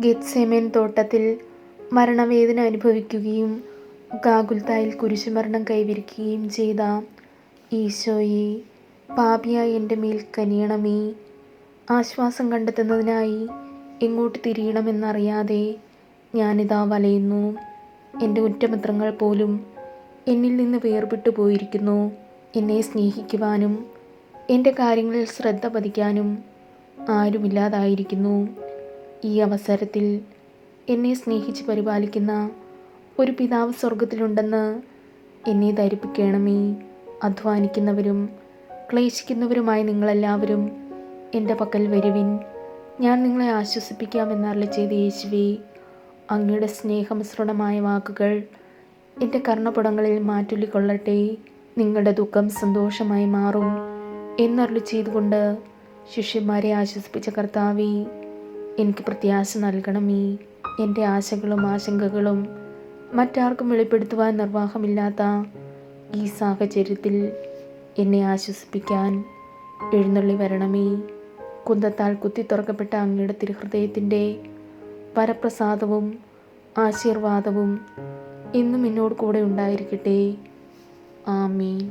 ഗെത്സേമേൻ തോട്ടത്തിൽ മരണവേദന അനുഭവിക്കുകയും ഗാഗുൽത്തായിൽ കുരിശുമരണം കൈവരിക്കുകയും ചെയ്ത ഈശോയെ പാപിയായി എന്റെ മേൽ കനിയണമേ. ആശ്വാസം കണ്ടെത്തുന്നതിനായി എങ്ങോട്ട് തിരിയണമെന്നറിയാതെ ഞാനിതാ വലയുന്നു. എന്റെ ഉറ്റമിത്രങ്ങൾ പോലും എന്നിൽ നിന്ന് വേർപെട്ടു പോയിരിക്കുന്നു. എന്നെ സ്നേഹിക്കുവാനും എന്റെ കാര്യങ്ങളിൽ ശ്രദ്ധ പതിക്കാനും ആരുമില്ലാതായിരിക്കുന്നു. ഈ അവസരത്തിൽ എന്നെ സ്നേഹിച്ച് പരിപാലിക്കുന്ന ഒരു പിതാവ് സ്വർഗത്തിലുണ്ടെന്ന് എന്നെ ധരിപ്പിക്കണമേ. അധ്വാനിക്കുന്നവരും ക്ലേശിക്കുന്നവരുമായ നിങ്ങളെല്ലാവരും എന്റെ പക്കൽ വരുവിൻ. ഞാൻ നിങ്ങളെ ആശ്വസിപ്പിക്കാമെന്നറിൽ ചെയ്ത യേശുവേ അങ്ങയുടെ സ്നേഹമിശ്രണമായ വാക്കുകൾ എന്റെ കർണപുടങ്ങളിൽ മാറ്റൊല്ലിക്കൊള്ളട്ടെ നിങ്ങളുടെ ദുഃഖം സന്തോഷമായി മാറും എന്നറിൽ ചെയ്തുകൊണ്ട് ശിഷ്യന്മാരെ ആശ്വസിപ്പിച്ച കർത്താവേ എനിക്ക് പ്രത്യാശ നൽകണമേ എന്റെ ആശകളും ആശങ്കകളും മറ്റാർക്കും വെളിപ്പെടുത്തുവാൻ നിർവാഹമില്ലാത്ത ഈ സാഹചര്യത്തിൽ എന്നെ ആശ്വസിപ്പിക്കാൻ എഴുന്നള്ളി വരണമേ. കുന്തത്താൽ കുത്തി തുറക്കപ്പെട്ട അങ്ങയുടെ തിരുഹൃദയത്തിന്റെ വരപ്രസാദവും ആശീർവാദവും എന്നും എന്നോട് കൂടെ ഉണ്ടായിരിക്കട്ടെ. ആമീൻ.